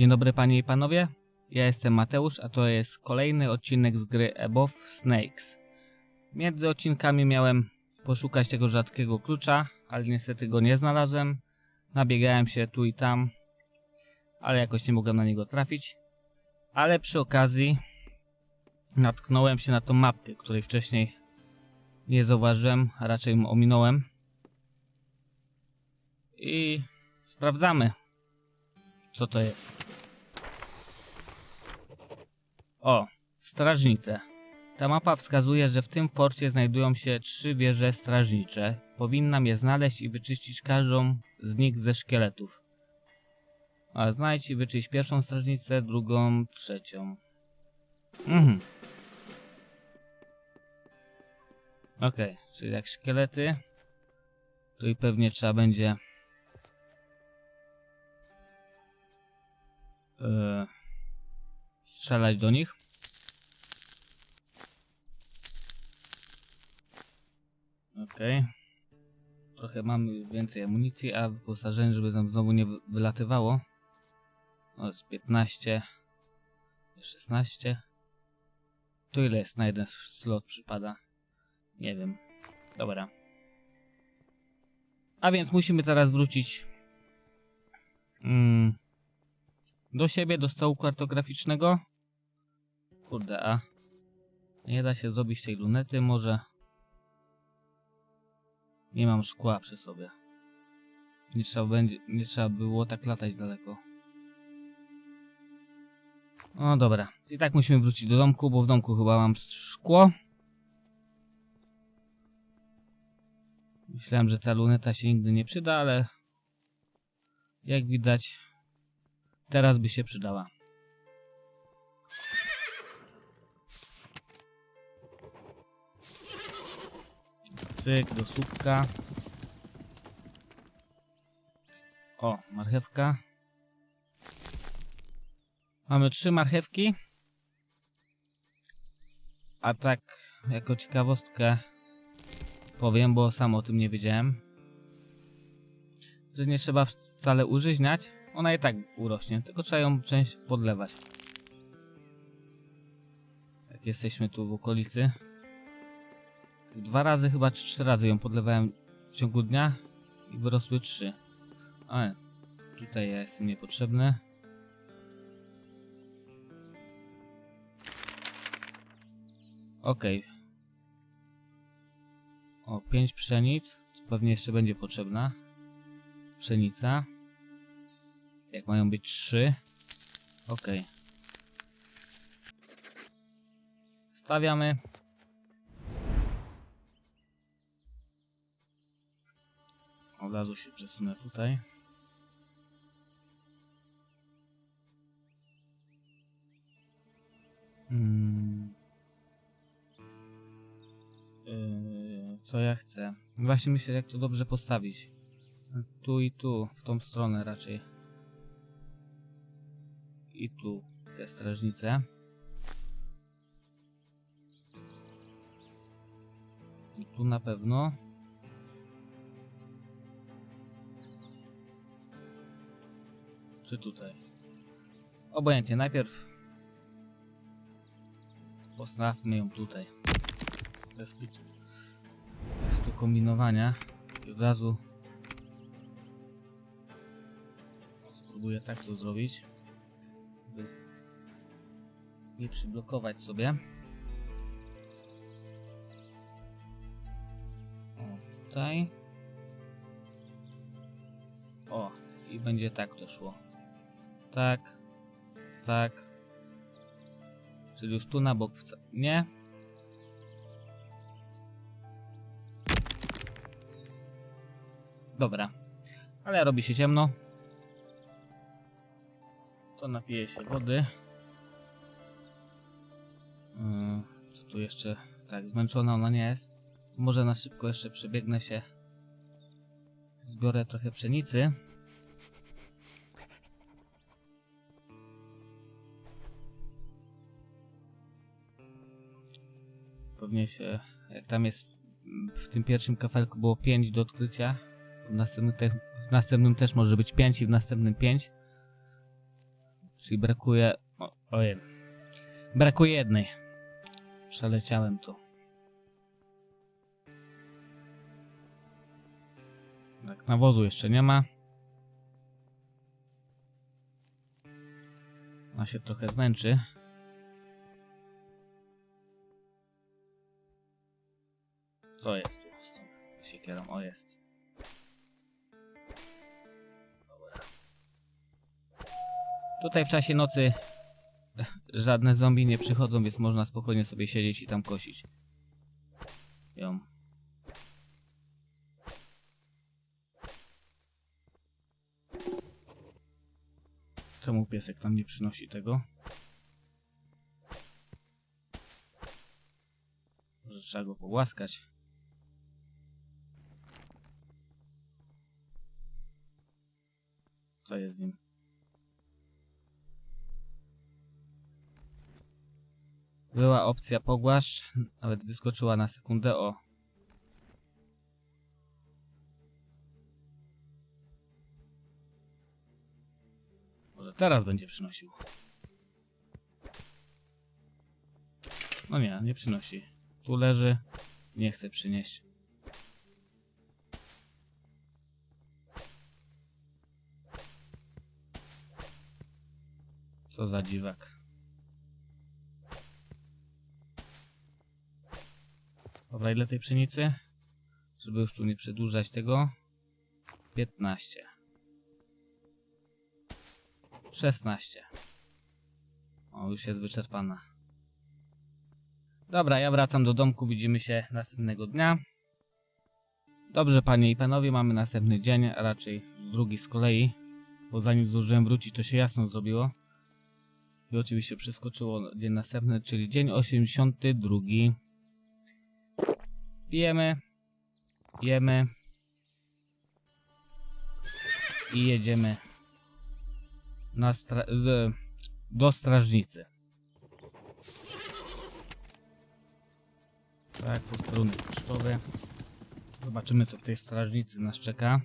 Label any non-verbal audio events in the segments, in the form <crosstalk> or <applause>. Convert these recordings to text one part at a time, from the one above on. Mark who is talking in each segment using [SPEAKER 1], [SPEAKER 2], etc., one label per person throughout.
[SPEAKER 1] Dzień dobry panie i panowie, ja jestem Mateusz, a to jest kolejny odcinek z gry Above Snakes. Między odcinkami miałem poszukać tego rzadkiego klucza, ale niestety go nie znalazłem. Nabiegałem się tu i tam, ale jakoś nie mogłem na niego trafić. Ale przy okazji natknąłem się na tą mapkę, której wcześniej nie zauważyłem, a raczej ją ominąłem. I sprawdzamy, co to jest. O, strażnice. Ta mapa wskazuje, że w tym forcie znajdują się trzy wieże strażnicze. Powinnam je znaleźć i wyczyścić każdą z nich ze szkieletów. A znajdź i wyczyść pierwszą strażnicę, drugą, trzecią. Mhm. Okej, czyli jak szkielety, to i pewnie trzeba będzie e, strzelać do nich. Okej. Trochę mamy więcej amunicji, a wyposażenie, żeby nam znowu nie wy- wylatywało. O, jest 15. 16. To ile jest na jeden slot przypada? Nie wiem. Dobra. A więc musimy teraz wrócić mm, do siebie, do stołu kartograficznego. Kurde, a nie da się zrobić tej lunety, może nie mam szkła przy sobie. Nie trzeba, będzie, nie trzeba było tak latać daleko. No dobra, i tak musimy wrócić do domku, bo w domku chyba mam szkło. Myślałem, że ta luneta się nigdy nie przyda, ale jak widać teraz by się przydała. Cyk, do słupka. O, marchewka. Mamy trzy marchewki. A tak, jako ciekawostkę powiem, bo sam o tym nie wiedziałem, że nie trzeba wcale użyźniać. Ona i tak urośnie, tylko trzeba ją część podlewać. Jak jesteśmy tu w okolicy. Dwa razy chyba, czy trzy razy ją podlewałem w ciągu dnia i wyrosły trzy. Ale tutaj ja jestem niepotrzebny. Okej. O, pięć pszenic. Pewnie jeszcze będzie potrzebna. Pszenica. Jak mają być trzy. Okej. Stawiamy. Razu się przesunę tutaj. Hmm. Yy, co ja chcę? Właśnie myślę, jak to dobrze postawić. Tu i tu, w tą stronę raczej. I tu te strażnice. Tu na pewno. Czy tutaj? Obojętnie, najpierw postawmy ją tutaj. Bez, pic- bez tu kombinowania. I od razu spróbuję tak to zrobić, by nie przyblokować sobie. O, tutaj. O, i będzie tak to szło. Tak, tak. Czyli już tu na bok wca- nie. Dobra, ale robi się ciemno. To napiję się wody. Yy, co tu jeszcze? Tak, zmęczona ona nie jest. Może na szybko jeszcze przebiegnę się. Zbiorę trochę pszenicy. Pewnie się, tam jest w tym pierwszym kafelku było 5 do odkrycia, w następnym, te, w następnym też może być 5 i w następnym 5. Czyli brakuje... O, ojej. Brakuje jednej. Przeleciałem tu. Tak, nawozu jeszcze nie ma. Ona się trochę zmęczy. Co jest tu z tą siekierą? O, jest. Tutaj w czasie nocy <laughs> żadne zombie nie przychodzą, więc można spokojnie sobie siedzieć i tam kosić. Ją. Czemu piesek tam nie przynosi tego? Może trzeba go pogłaskać. Jest z nim? Była opcja pogłaszcz, nawet wyskoczyła na sekundę o. Może teraz będzie przynosił. No nie, nie przynosi. Tu leży, nie chce przynieść. Co za dziwak. Dobra, ile tej pszenicy? Żeby już tu nie przedłużać tego. 15. 16. O, już jest wyczerpana. Dobra, ja wracam do domku, widzimy się następnego dnia. Dobrze, panie i panowie, mamy następny dzień, a raczej drugi z kolei. Bo zanim zdążyłem wrócić, to się jasno zrobiło. I oczywiście przeskoczyło dzień następny, czyli dzień 82. Pijemy, jemy i jedziemy na stra do strażnicy. Tak, posterunek pocztowy. Zobaczymy co w tej strażnicy nas czeka.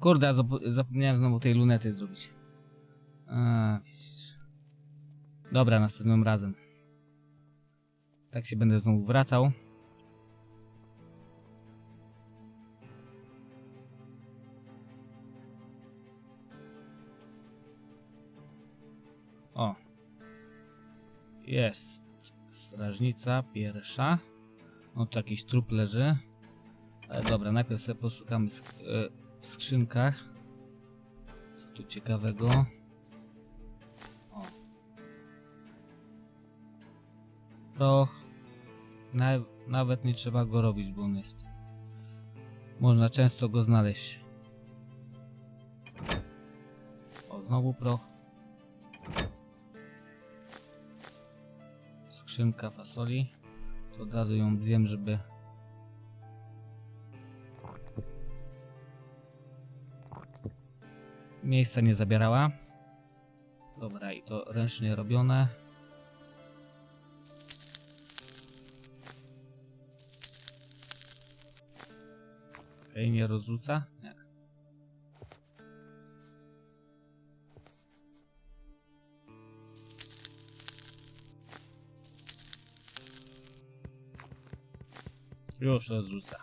[SPEAKER 1] Kurde, zapomniałem znowu tej lunety zrobić. A. Dobra, następnym razem. Tak się będę znowu wracał. O. Jest strażnica pierwsza. O, tu jakiś trup leży. Ale dobra, najpierw sobie poszukamy sk- e, w skrzynkach. Co tu ciekawego? Proch. Na, nawet nie trzeba go robić, bo on jest. Można często go znaleźć. O, znowu proch. skrzynka fasoli. To od razu ją wiem, żeby. Miejsca nie zabierała. Dobra, i to ręcznie robione. Okej, nie rozrzuca? Nie. Już rozrzuca.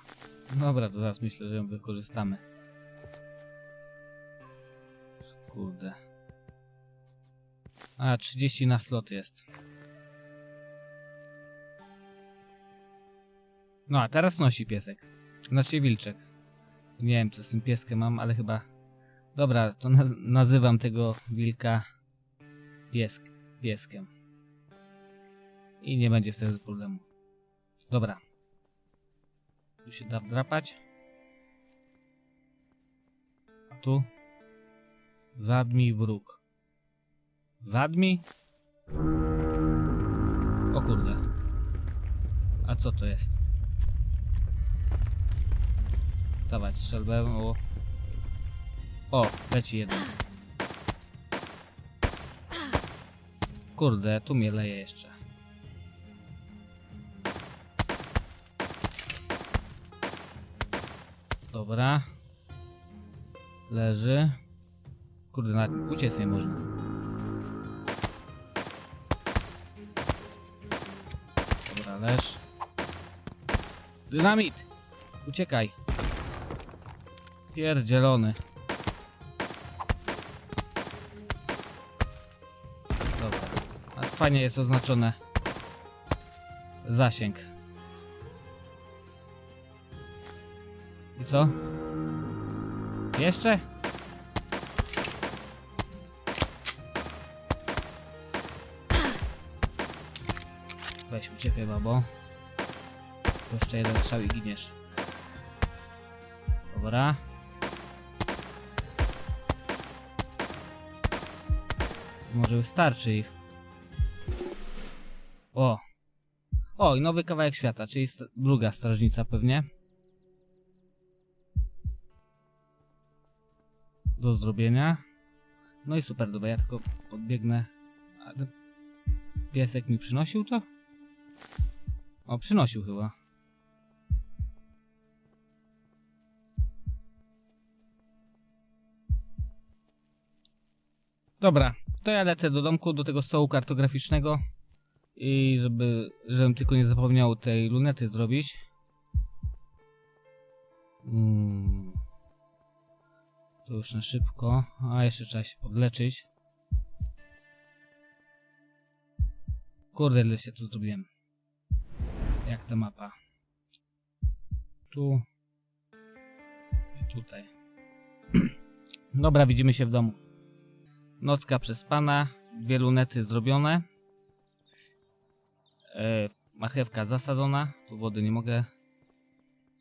[SPEAKER 1] Dobra, to zaraz myślę, że ją wykorzystamy. Kurde. A, 30 na slot jest. No, a teraz nosi piesek. Znaczy wilczek. Nie wiem, co z tym pieskiem mam, ale chyba... Dobra, to naz nazywam tego wilka piesk pieskiem. I nie będzie wtedy problemu. Dobra, tu się da wdrapać. A tu? Zadmij wróg. Zadmij? O kurde. A co to jest? Dawać strzelbę, bo... O, leci jeden. Kurde, tu mnie leje jeszcze. Dobra. Leży. Kurde, nawet uciec nie można. Dobra, leż. Dynamit! Uciekaj. Pierdzielony. Dobra. Fajnie jest oznaczone zasięg. I co? Jeszcze? Weź uciekaj, babo. Jeszcze jeden strzał i giniesz. Dobra. Może wystarczy ich. O! O, i nowy kawałek świata, czyli st- druga strażnica pewnie. Do zrobienia. No i super, dobra, ja tylko podbiegnę. Piesek mi przynosił to? O, przynosił chyba. Dobra, to ja lecę do domku, do tego stołu kartograficznego i żeby, żebym tylko nie zapomniał tej lunety zrobić. Mm. To już na szybko, a jeszcze trzeba się podleczyć. Kurde, ile się tu zrobiłem. Jak ta mapa? Tu. I tutaj. <clears throat> Dobra, widzimy się w domu. Nocka przespana, dwie lunety zrobione. E, marchewka zasadzona, tu wody nie mogę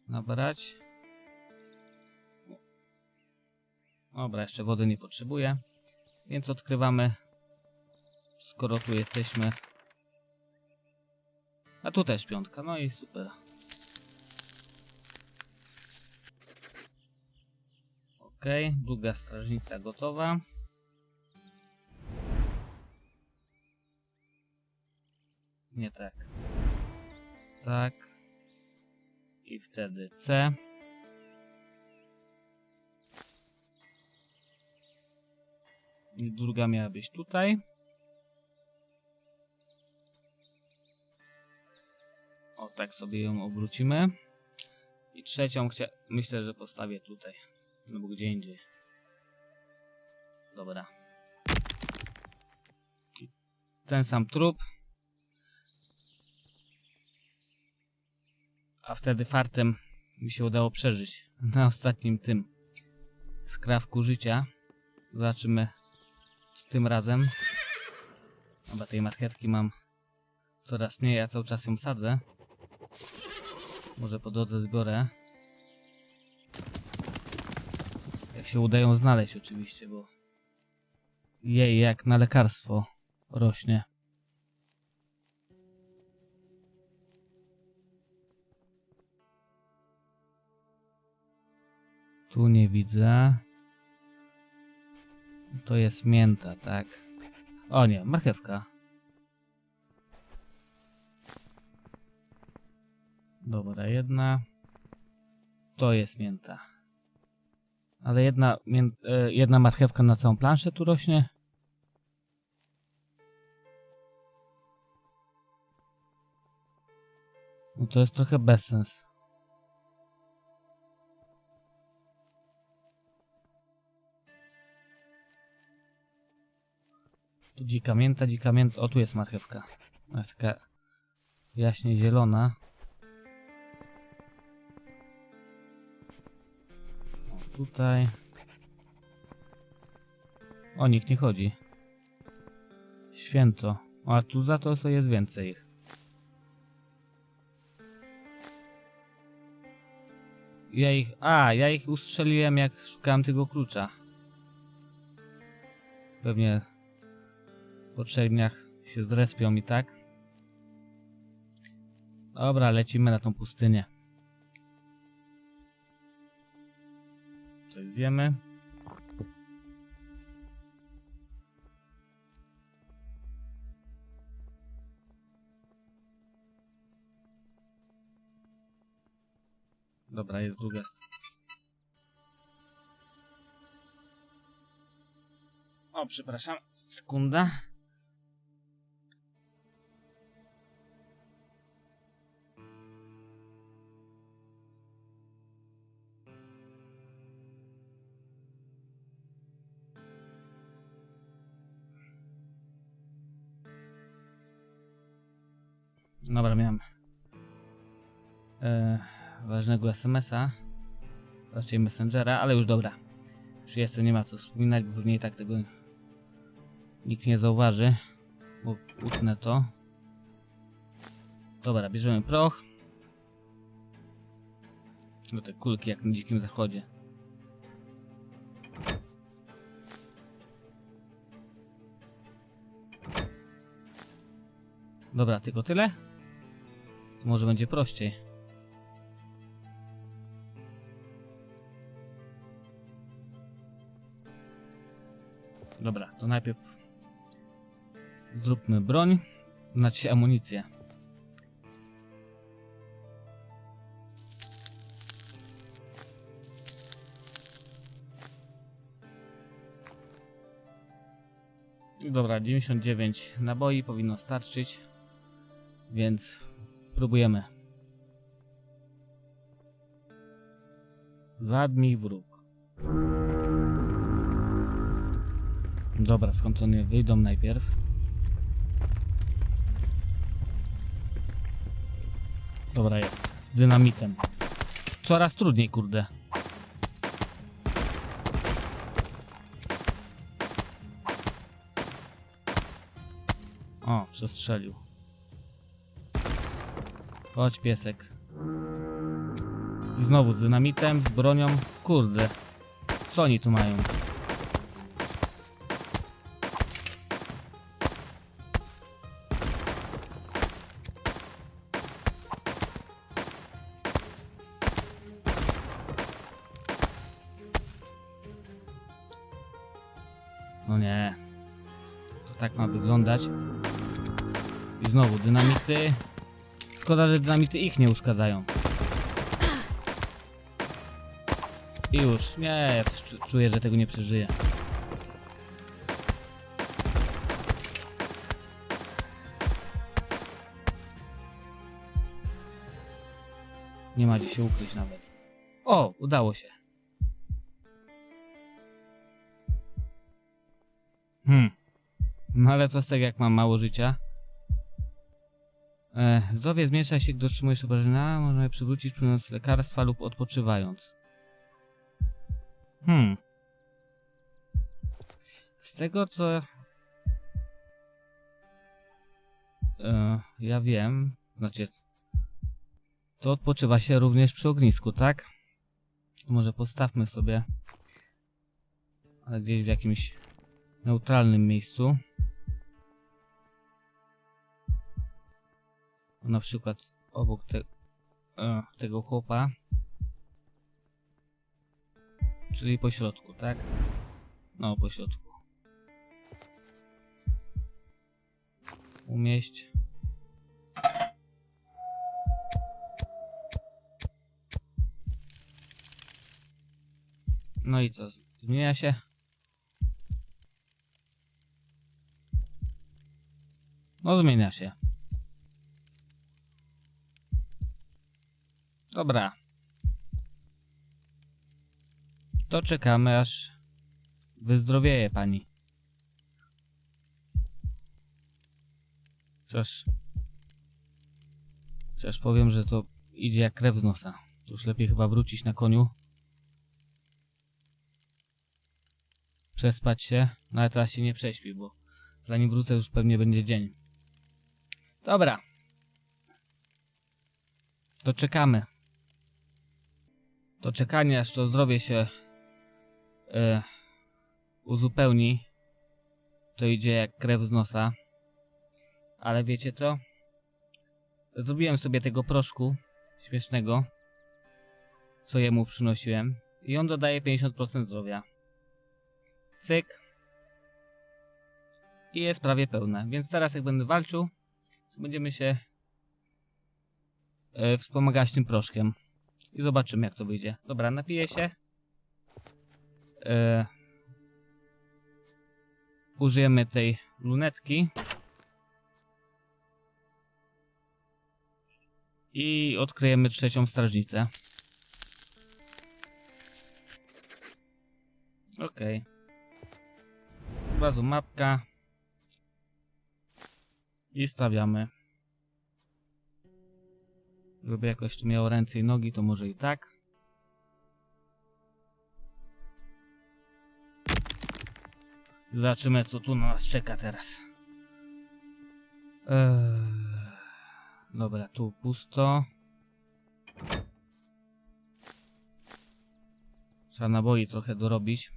[SPEAKER 1] nabrać. Dobra, jeszcze wody nie potrzebuję. Więc odkrywamy, skoro tu jesteśmy. A tu też piątka, no i super. Ok, druga strażnica gotowa. Nie tak. Tak. I wtedy C. I druga miała być tutaj. O, tak sobie ją obrócimy. I trzecią myślę, że postawię tutaj. No bo gdzie indziej. Dobra. Ten sam trup. A wtedy fartem mi się udało przeżyć. Na ostatnim tym skrawku życia. Zobaczymy co tym razem. Chyba tej marchewki mam coraz mniej, ja cały czas ją sadzę. Może po drodze zbiorę. Jak się udają znaleźć oczywiście, bo jej jak na lekarstwo rośnie. Tu nie widzę. To jest mięta, tak? O nie, marchewka. Dobra, jedna. To jest mięta. Ale jedna, mię, e, jedna marchewka na całą planszę tu rośnie. No to jest trochę bezsens. Tu dzika mięta, dzika mięta. O, tu jest marchewka. Jest taka jaśnie zielona. O, tutaj. O, nikt nie chodzi. Święto. O, a tu za to to jest więcej ich. Ja ich... A, ja ich ustrzeliłem jak szukałem tego klucza. Pewnie po trzech się zrespią i tak. Dobra, lecimy na tą pustynię. Coś zjemy. Dobra, jest druga. O, przepraszam. Sekunda. E, ważnego SMS-a, raczej Messengera, ale już dobra. Już jestem, nie ma co wspominać, bo pewnie i tak tego nikt nie zauważy, bo utnę to. Dobra, bierzemy proch. No te kulki jak na dzikim zachodzie. Dobra, tylko tyle? To może będzie prościej. Dobra, to najpierw zróbmy broń, znaczy amunicję. Dobra, 99 naboi powinno starczyć, więc próbujemy. Zadmij wróg. Dobra, skąd one wyjdą najpierw? Dobra, jest. Dynamitem. Coraz trudniej, kurde. O, przestrzelił. Chodź, piesek. I znowu z dynamitem, z bronią. Kurde. Co oni tu mają? Znowu dynamity. Szkoda, że dynamity ich nie uszkadzają. I już. Nie, ja czuję, że tego nie przeżyję. Nie ma gdzie się ukryć nawet. O, udało się. Hmm. No ale co z tego, jak mam mało życia? E, zdrowie zmniejsza się, gdy otrzymujesz obrażenia. Można je przywrócić przyjmując lekarstwa lub odpoczywając. Hmm. Z tego co... E, ja wiem, znaczy... To odpoczywa się również przy ognisku, tak? Może postawmy sobie... Ale gdzieś w jakimś neutralnym miejscu. Na przykład obok te, e, tego chłopa. Czyli po środku, tak? No, po środku. Umieść. No i co? Zmienia się? No zmienia się. Dobra. To czekamy aż wyzdrowieje pani. Chociaż... Chociaż powiem, że to idzie jak krew z nosa. To już lepiej chyba wrócić na koniu. Przespać się. No ale teraz się nie prześpi, bo zanim wrócę już pewnie będzie dzień. Dobra. To czekamy. To czekanie, aż to zdrowie się e, uzupełni. To idzie jak krew z nosa. Ale wiecie co? Zrobiłem sobie tego proszku śmiesznego, co jemu przynosiłem. I on dodaje 50% zdrowia. Cyk. I jest prawie pełne. Więc teraz jak będę walczył, będziemy się e, wspomagać tym proszkiem. I zobaczymy jak to wyjdzie. Dobra, napiję się. E, użyjemy tej lunetki. I odkryjemy trzecią strażnicę. Okej. Od razu mapka. I stawiamy. Żeby jakoś to miało ręce i nogi, to może i tak. Zobaczymy, co tu na nas czeka teraz. Eee, dobra, tu pusto. Trzeba naboi trochę dorobić.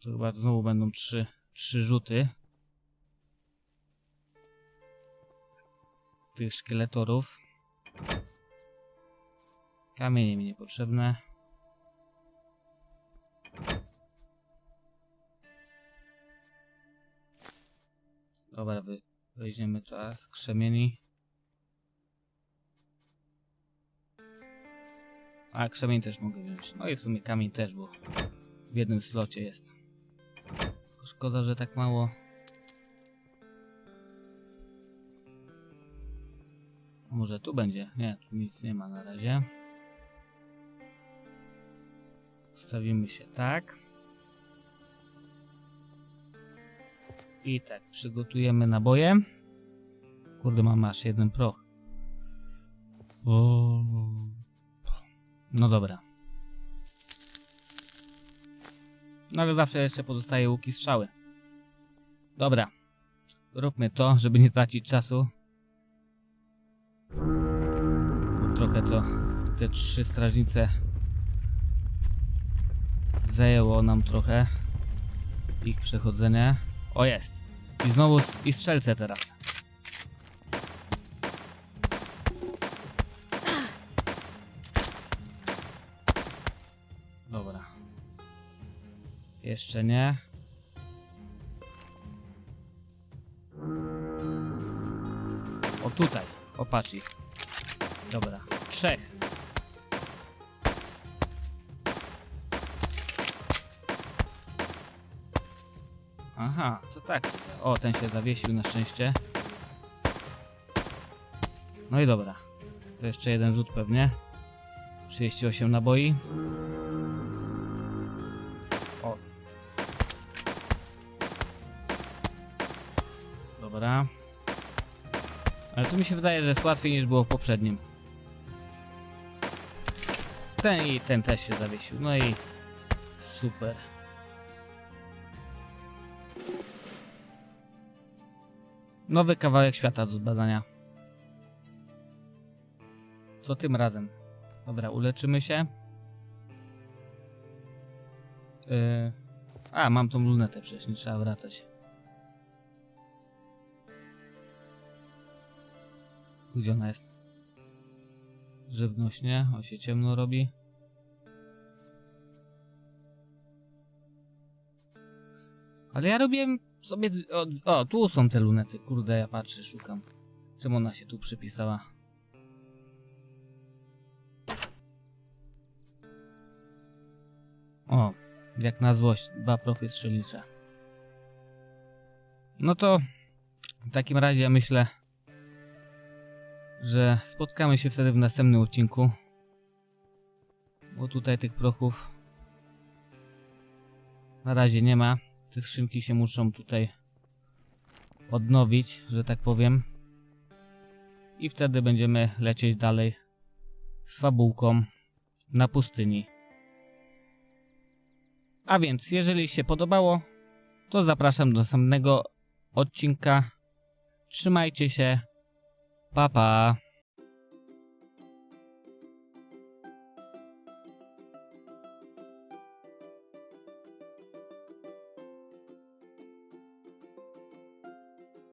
[SPEAKER 1] To chyba znowu będą trzy, trzy rzuty. Tych szkieletorów. Kamienie mi niepotrzebne. Dobra, weźmiemy teraz krzemieni. A, krzemień też mogę wziąć. No i w sumie kamień też, bo w jednym slocie jest. Szkoda, że tak mało. Może tu będzie? Nie, tu nic nie ma na razie. Stawimy się tak. I tak, przygotujemy naboje. Kurde, mam aż jeden proch. O. No dobra. No ale zawsze jeszcze pozostaje łuki strzały. Dobra. Róbmy to, żeby nie tracić czasu. Trochę to te trzy strażnice zajęło nam trochę ich przechodzenie. O jest. I znowu i strzelce teraz. Dobra. Jeszcze nie. O tutaj. Opatrz ich. Dobra. Trzech. Aha, to tak. O, ten się zawiesił na szczęście. No i dobra. To jeszcze jeden rzut pewnie. 38 naboi. O. Dobra. Ale tu mi się wydaje, że jest łatwiej niż było w poprzednim. Ten i ten też się zawiesił. No i super. Nowy kawałek świata do zbadania. Co tym razem? Dobra, uleczymy się. Yy... A, mam tą lunetę przecież, nie trzeba wracać. Gdzie ona jest? Żywność, nie? O się ciemno robi. Ale ja robiłem sobie... O, o, tu są te lunety. Kurde, ja patrzę, szukam. Czemu ona się tu przypisała? O, jak na złość, dwa profy strzelnicze. No to w takim razie myślę, że spotkamy się wtedy w następnym odcinku. Bo tutaj tych prochów na razie nie ma. Te skrzynki się muszą tutaj odnowić, że tak powiem. I wtedy będziemy lecieć dalej z fabułką na pustyni. A więc, jeżeli się podobało, to zapraszam do następnego odcinka. Trzymajcie się. Pa pa.